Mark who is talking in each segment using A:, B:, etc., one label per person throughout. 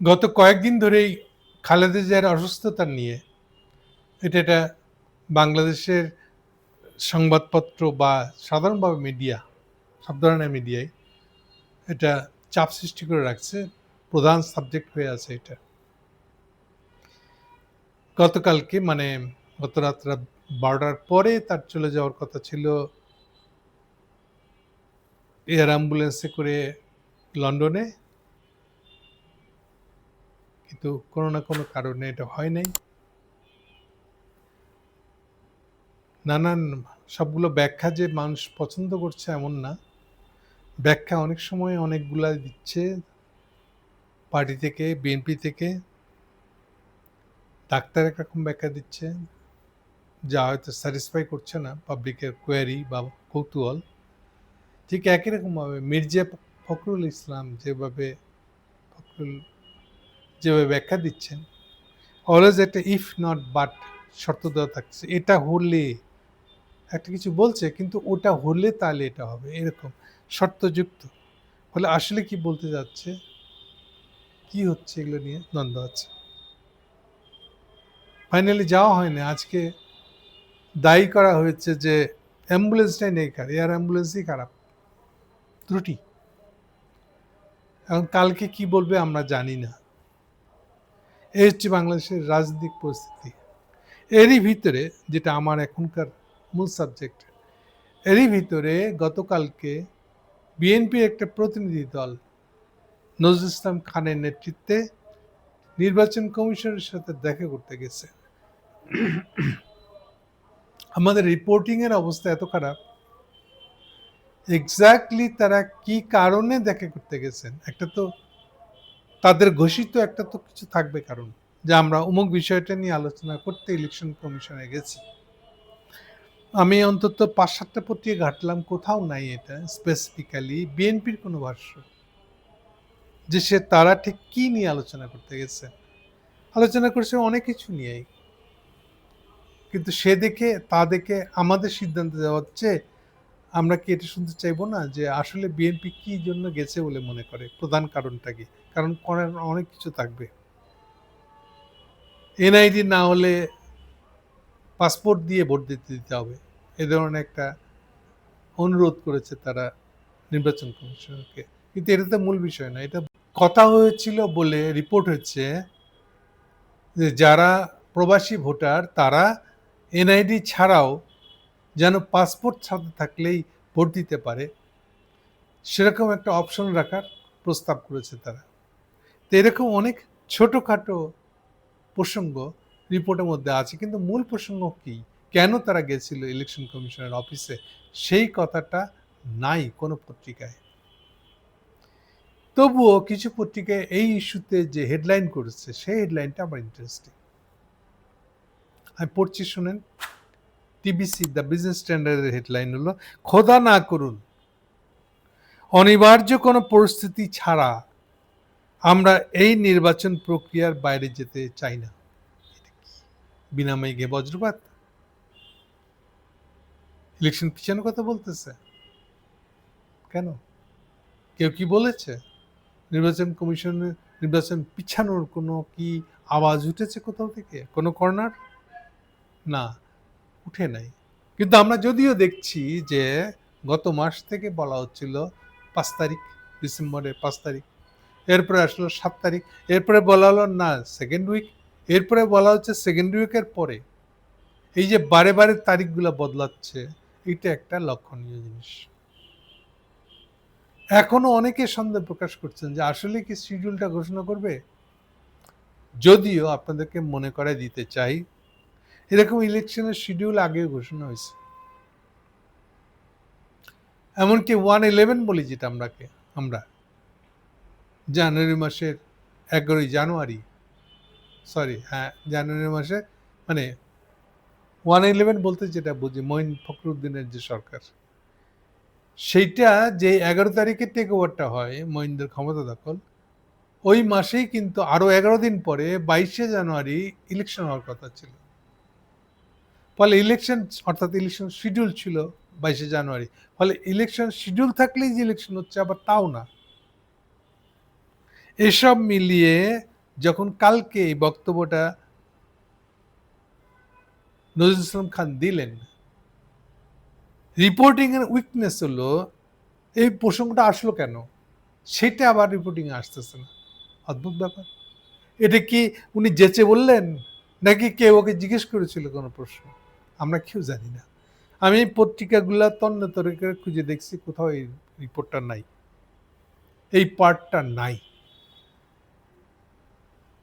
A: গত কয়েকদিন ধরেই খালেদা জিয়ার অসুস্থতা নিয়ে এটা এটা বাংলাদেশের সংবাদপত্র বা সাধারণভাবে মিডিয়া, সব ধরনের মিডিয়ায় এটা চাপ সৃষ্টি করে রাখছে, প্রধান সাবজেক্ট হয়ে আছে এটা। গতকালকে মানে গত রাত্রা বারোটার পরে তার চলে যাওয়ার কথা ছিল। এয়ার অ্যাম্বুলেন্সে করে লন্ডনে কিন্তু কোনো না কোনো কারণে এটা হয় নাই। নানান সবগুলো ব্যাখ্যা যে মানুষ পছন্দ করছে এমন না। ব্যাখ্যা অনেক সময় অনেকগুলা দিচ্ছে পার্টি থেকে বিএনপি থেকে। ডাক্তার একরকম ব্যাখ্যা দিচ্ছে, যা হয়তো স্যাটিসফাই করছে না পাবলিকের কোয়ারি বা কৌতূহল। ঠিক একই রকমভাবে মির্জা ফখরুল ইসলাম যেভাবে ফখরুল যেভাবে ব্যাখ্যা দিচ্ছেন অলওয়েজ একটা ইফ নট বাট শর্ত দেওয়া থাকছে। এটা হলে, একটা কিছু বলছে, কিন্তু ওটা হলে তাহলে এটা হবে, এরকম শর্তযুক্ত। ফলে আসলে কি বলতে যাচ্ছে? কি হচ্ছে এগুলো নিয়ে দ্বন্দ্ব আছে। ফাইনালি যাওয়া হয়নি আজকে দায়ী করা হয়েছে যে অ্যাম্বুলেন্সটাই নেই খারাপ এয়ার অ্যাম্বুলেন্সই খারাপ, ত্রুটি। এখন কালকে কি বলবে আমরা জানি না। এই হচ্ছে বাংলাদেশের রাজনৈতিক পরিস্থিতি। এরই ভিতরে, যেটা আমার এখনকার মূল সাবজেক্ট এরই ভিতরে গতকালকে বিএনপির একটা প্রতিনিধি দল, নজরুল ইসলাম খানের নেতৃত্বে নির্বাচন কমিশনের সাথে দেখা করতে গেছে। আমাদের রিপোর্টিংয়ের অবস্থা এত খারাপ। এক্স্যাক্টলি তারা কি কারণে দেখা করতে গেছেন? একটা তো তাদের ঘোষিত একটা তো কিছু থাকবে কারণ, যে আমরা অমুক বিষয়টা নিয়ে আলোচনা করতে ইলেকশন কমিশনে গেছি। আমি অন্তত পাঁচ সাতটা পত্রিকা ঘাটলাম, কোথাও নাই এটা স্পেসিফিক্যালি বিএনপির কোনো ভাষ্য। যে সে তারা ঠিক কি নিয়ে আলোচনা করতে গেছে। আলোচনা করছে অনেক কিছু নিয়েই। কিন্তু সে দেখে, তা দেখে আমাদের সিদ্ধান্ত দেওয়া হচ্ছে আমরা কি এটা শুনতে চাইব না যে আসলে বিএনপি কি জন্য গেছে বলে মনে করে? প্রধান কারণটা কি? কারণ করার অনেক কিছু থাকবে। এনআইডি না হলে পাসপোর্ট দিয়ে ভোট দিতে দিতে হবে। এ ধরনের একটা অনুরোধ করেছে তারা নির্বাচন কমিশনকে কিন্তু এটা তো মূল বিষয় না, এটা কথা হয়েছিল বলে রিপোর্ট হচ্ছে যে যারা প্রবাসী ভোটার তারা এনআইডি ছাড়াও যেন পাসপোর্ট সাথে থাকলেই ভোট দিতে পারে, সেরকম একটা অপশন রাখার প্রস্তাব করেছে তারা। তো এরকম অনেক ছোটোখাটো প্রসঙ্গ রিপোর্টের মধ্যে আছে, কিন্তু মূল প্রসঙ্গ কি? কেন তারা গেছিল ইলেকশন কমিশনের অফিসে সেই কথাটা নাই কোনো পত্রিকায়। তবুও কিছু পত্রিকায় এই ইস্যুতে যে হেডলাইন করেছে, সেই হেডলাইনটা আমার ইন্টারেস্টিং আমি পড়ছি, শুনেন। টিবিসি দ্য বিজনেস স্ট্যান্ডার্ডের হেডলাইন হলো, খোদা না করুন। অনিবার্য কোনো পরিস্থিতি ছাড়া আমরা এই নির্বাচন প্রক্রিয়ার বাইরে যেতে চাই না। বিনাময় বজ্রপাত ইলেকশন পিছানোর কথা বলতেছে? কেন? কেউ কি বলেছে? নির্বাচন কমিশনের নির্বাচন পিছানোর কোনো কি আওয়াজ উঠেছে কোথাও থেকে? কোনো কর্নার? না। উঠে নাই। কিন্তু আমরা যদিও দেখছি যে গত মাস থেকে বলা হচ্ছিল পাঁচ তারিখ, ডিসেম্বরের পাঁচ তারিখ, এরপরে আসলো সাত তারিখ, এরপরে বলা হলো না সেকেন্ড উইক এরপরে বলা হচ্ছে সেকেন্ড উইকের পরে। এই যে বারে বারে তারিখগুলো বদলাচ্ছে এটা একটা লক্ষণীয় জিনিস। এখনও অনেকে সন্দেহ প্রকাশ করছেন যে আসলে কি শিডিউলটা ঘোষণা করবে? যদিও আপনাদেরকে মনে করে দিতে চাই এরকম ইলেকশনের শিডিউল আগেও ঘোষণা হয়েছে। এমনকি ওয়ান ইলেভেন বলি যেটা আমরাকে, আমরা। জানুয়ারি মাসের এগারোই জানুয়ারি সরি হ্যাঁ জানুয়ারি মাসে মানে ওয়ান ইলেভেন বলতে যেটা বুঝি, মঈন ফখরুদ্দিনের যে সরকার। সেইটা যে এগারো তারিখে টেক ওভারটা হয় মহিন্দের ক্ষমতা দখল, ওই মাসেই কিন্তু আরও এগারো দিন পরে বাইশে জানুয়ারি ইলেকশন হওয়ার কথা ছিল। ফলে ইলেকশন অর্থাৎ ইলেকশন শিডিউল ছিল বাইশে জানুয়ারি। ফলে ইলেকশন শিডিউল থাকলেই যে ইলেকশন হচ্ছে, আবার তাও না। এসব মিলিয়ে যখন কালকে এই বক্তব্যটা নজরুল ইসলাম খান দিলেন রিপোর্টিং এর উইকনেস হলো, এই প্রসঙ্গটা আসলো কেন? সেটা আবার রিপোর্টিং আসতেছে না। অদ্ভুত ব্যাপার। এটা কি উনি যেচে বললেন? নাকি কেউ ওকে জিজ্ঞেস করেছিল কোনো প্রশ্ন? আমরা কেউ জানি না। আমি পত্রিকাগুলা তন্ন তরে খুঁজে দেখছি, কোথাও এই রিপোর্টটা নাই। এই পার্টটা নাই।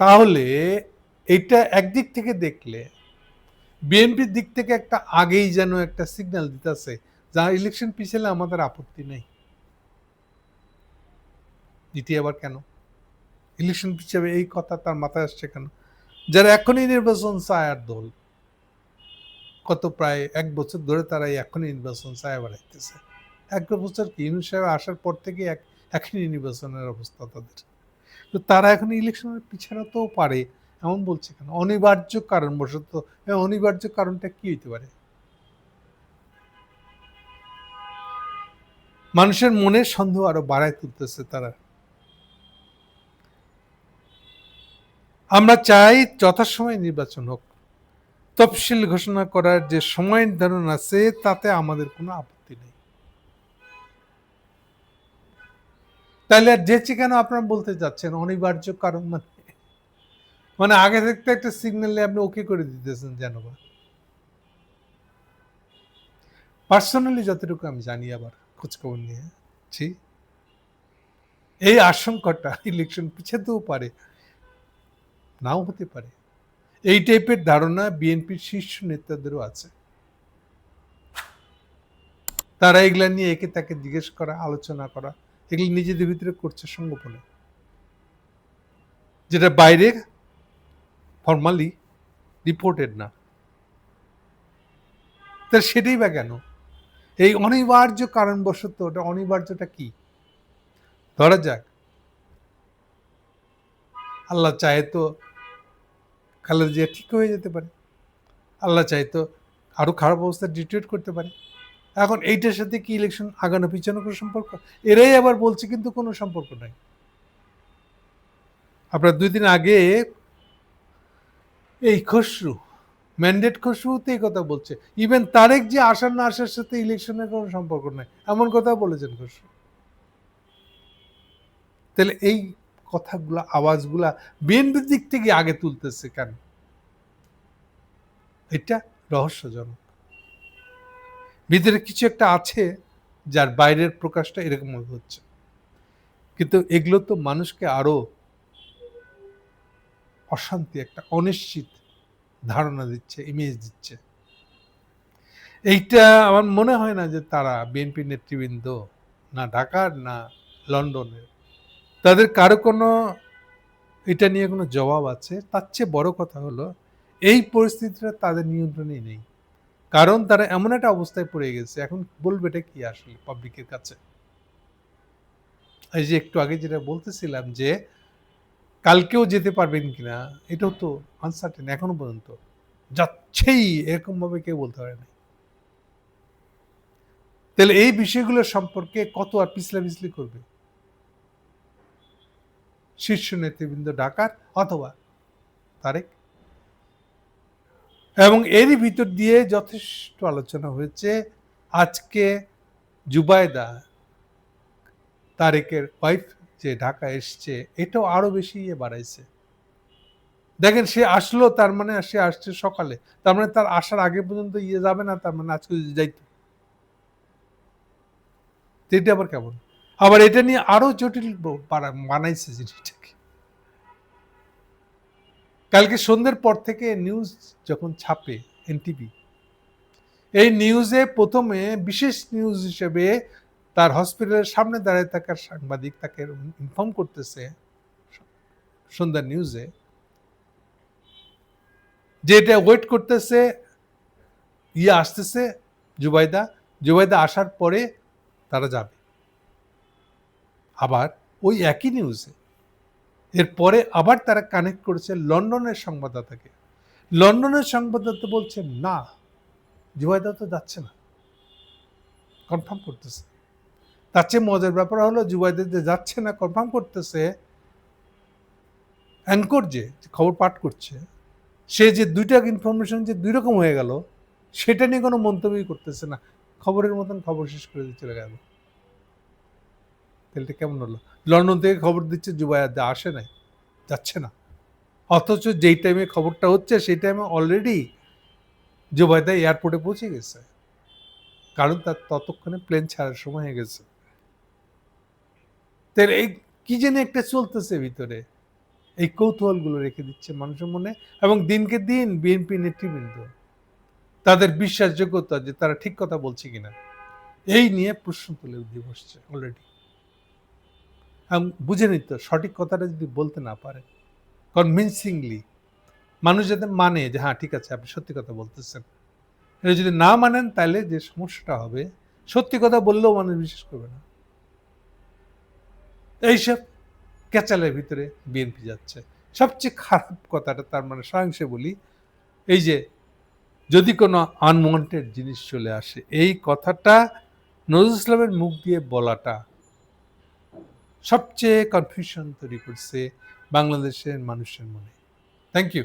A: তাহলে এটা একদিক থেকে দেখলে, বিএনপির দিক থেকে একটা আগেই যেন একটা সিগন্যাল দিতেছে, যা ইলেকশন পিছলে আমাদের আপত্তি নেই। এটি আবার কেন? ইলেকশন পিছাবে এই কথা তার মাথায় আসছে কেন? যারা এখনই নির্বাচন চায় আর দল, কত প্রায় এক বছর ধরে তারা এখনই নির্বাচন চায় বেড়াইতেছে। এক বছর কি? ইউনুস সাহেব আসার পর থেকে এক, এখনই নির্বাচনের অবস্থা তাদের। তো তারা এখন ইলেকশনের পিছানোতেও পারে, এমন বলছে কেন? অনিবার্য কারণ বশত এই অনিবার্য কারণটা কি হইতে পারে? মানুষের মনে সন্দেহ আরও বাড়ায় তুলতেছে তারা। আমরা চাই যথাসময়ে নির্বাচন হোক। তফসিল ঘোষণা করার যে সময় নির্ধারণ আছে, তাতে আমাদের কোনো আপত্তি নেই। তাহলে আর যেচে কেন আপনারা বলতে যাচ্ছেন? অনিবার্য কারণ মানে মানে আগে থাকতে একটা সিগন্যালে আপনি ওকে করে দিতেছেন যেন বা। পার্সোনালি যতটুকু আমি জানি আবার খোঁজখবর নিয়ে, ছি। এই আশঙ্কাটা ইলেকশন পিছাতেও পারে। নাও হতে পারে। এই টাইপের ধারণা বিএনপির শীর্ষ নেতাদেরও আছে। তারা এগুলা নিয়ে একে তাকে জিজ্ঞেস করা, আলোচনা করা, এগুলি নিজেদের ভিতরে করছে সংগোপনে। যেটা বাইরে ফর্মালি রিপোর্টেড না। তা সেটাই বা কেন? এই অনিবার্য কারণবশত ওটা অনিবার্যটা কি? ধরা যাক। আল্লাহ চায় তো খালেদা জিয়া ঠিক হয়ে যেতে পারে। আল্লাহ চায় তো আরও খারাপ অবস্থা ডিটেক্ট করতে পারে। এখন এইটার সাথে কি ইলেকশন আগানো পিছানো কোনো সম্পর্ক? এরাই আবার বলছে কিন্তু কোনো সম্পর্ক নাই। আপনার দুই দিন আগে এই খসরু ম্যান্ডেট খসরুতে এই কথা বলছে। ইভেন তারেক যে আসার না আসার সাথে ইলেকশনের কোনো সম্পর্ক নাই। এমন কথা বলেছেন খসরু। তাহলে এই কথাগুলা, আওয়াজগুলা বিএনপির দিক থেকে আগে তুলতেছে কেন? এটা রহস্যজনক। ভিতরে কিছু একটা আছে যার বাইরের প্রকাশটা এরকম হচ্ছে। কিন্তু এগুলো তো মানুষকে আরও অশান্তি, একটা অনিশ্চিত ধারণা দিচ্ছে ইমেজ দিচ্ছে। এইটা আমার মনে হয় না যে তারা বিএনপি নেতৃবৃন্দ, না ঢাকার, না লন্ডনের। তাদের কারও কোনো এটা নিয়ে কোনো জবাব আছে? তার চেয়ে বড় কথা হলো, এই পরিস্থিতিটা তাদের নিয়ন্ত্রণেই নেই। কারণ তারা এমন একটা অবস্থায় পড়ে গেছে, এখন বলবে এটা কি আসলে পাবলিকের কাছে? এই যে একটু আগে যেটা বলতেছিলাম যে, কালকেও যেতে পারবেন কিনা, এটাও তো আনসার্টেন এখনও পর্যন্ত। যাচ্ছেই এরকম ভাবে কেউ বলতে পারে না তাহলে এই বিষয়গুলো সম্পর্কে কত আর পিছলা পিছলি করবে? শীর্ষ নেতৃবৃন্দ ডাকার অথবা তারেক। এবং এরই ভিতর দিয়ে যথেষ্ট আলোচনা হয়েছে আজকে জুবায়দা তারেকের ওয়াইফ যে ঢাকা এসছে, এটাও আরও বেশি ইয়ে বাড়াইছে। দেখেন, সে আসলো, তার মানে সে আসছে সকালে। তার মানে তার আসার আগে পর্যন্ত ইয়ে যাবে না, তার মানে আজকে যাইতো। এটা আবার কেমন? আবার এটা নিয়ে আরও জটিল বানাইছে জিনিসটাকে। কালকে সন্ধ্যের পর থেকে নিউজ যখন ছাপে এনটিভি এই নিউজে প্রথমে বিশেষ নিউজ হিসেবে তার হসপিটালের সামনে দাঁড়িয়ে থাকার সাংবাদিক তাকে ইনফর্ম করতেছে সন্ধ্যা নিউজে যে এটা ওয়েট করতেছে ইয়ে আসতেছে জুবাইদা। জুবাইদা আসার পরে তারা যাবে। আবার ওই একই নিউজে এরপরে আবার তারা কানেক্ট করেছে লন্ডনের সংবাদদাতাকে। লন্ডনের সংবাদদাতা বলছে, না জুবাইদা তো যাচ্ছে না। কনফার্ম করতেছে। তার চেয়ে মজার ব্যাপার হলো জুবাইদা যে যাচ্ছে না কনফার্ম করতেছে অ্যাঙ্কর যে খবর পাঠ করছে, সে যে দুইটা ইনফরমেশন যে দুই রকম হয়ে গেল, সেটা নিয়ে কোনো মন্তব্যই করতেছে না। খবরের মতন খবর শেষ করে চলে গেল। তাহলে কেমন হলো? লন্ডন থেকে খবর দিচ্ছে জুবাইয়াদা আসে নাই, যাচ্ছে না। অথচ যেই টাইমে খবরটা হচ্ছে, সেই টাইমে অলরেডি জুবাইদা এয়ারপোর্টে পৌঁছে গেছে। কারণ তার ততক্ষণে প্লেন ছাড়ার সময় হয়ে গেছে। এই কি যেন একটা চলতেছে ভিতরে। এই কৌতূহলগুলো রেখে দিচ্ছে মানুষের মনে এবং দিনকে দিন বিএনপি নেতৃবৃন্দ তাদের বিশ্বাসযোগ্যতা যে তারা ঠিক কথা বলছে কিনা, এই নিয়ে প্রশ্ন তুলে দিয়ে বসছে অলরেডি এবং বুঝে নিত সঠিক কথাটা যদি বলতে না পারে কনভিনসিংলি মানুষ যাতে মানে যে হ্যাঁ ঠিক আছে, আপনি সত্যি কথা বলতেছেন। এটা যদি না মানেন, তাহলে যে সমস্যাটা হবে, সত্যি কথা বললেও মানুষ বিশ্বাস করবে না। এইসব ক্যাচালের ভিতরে বিএনপি যাচ্ছে। সবচেয়ে খারাপ কথাটা তার মানে সারাংশে বলি, এই যে, যদি কোনো আনওয়ান্টেড জিনিস চলে আসে, এই কথাটা নজরুল ইসলামের মুখ দিয়ে বলাটা সবচেয়ে কনফিউশন তৈরি করছে বাংলাদেশের মানুষের মনে। Thank you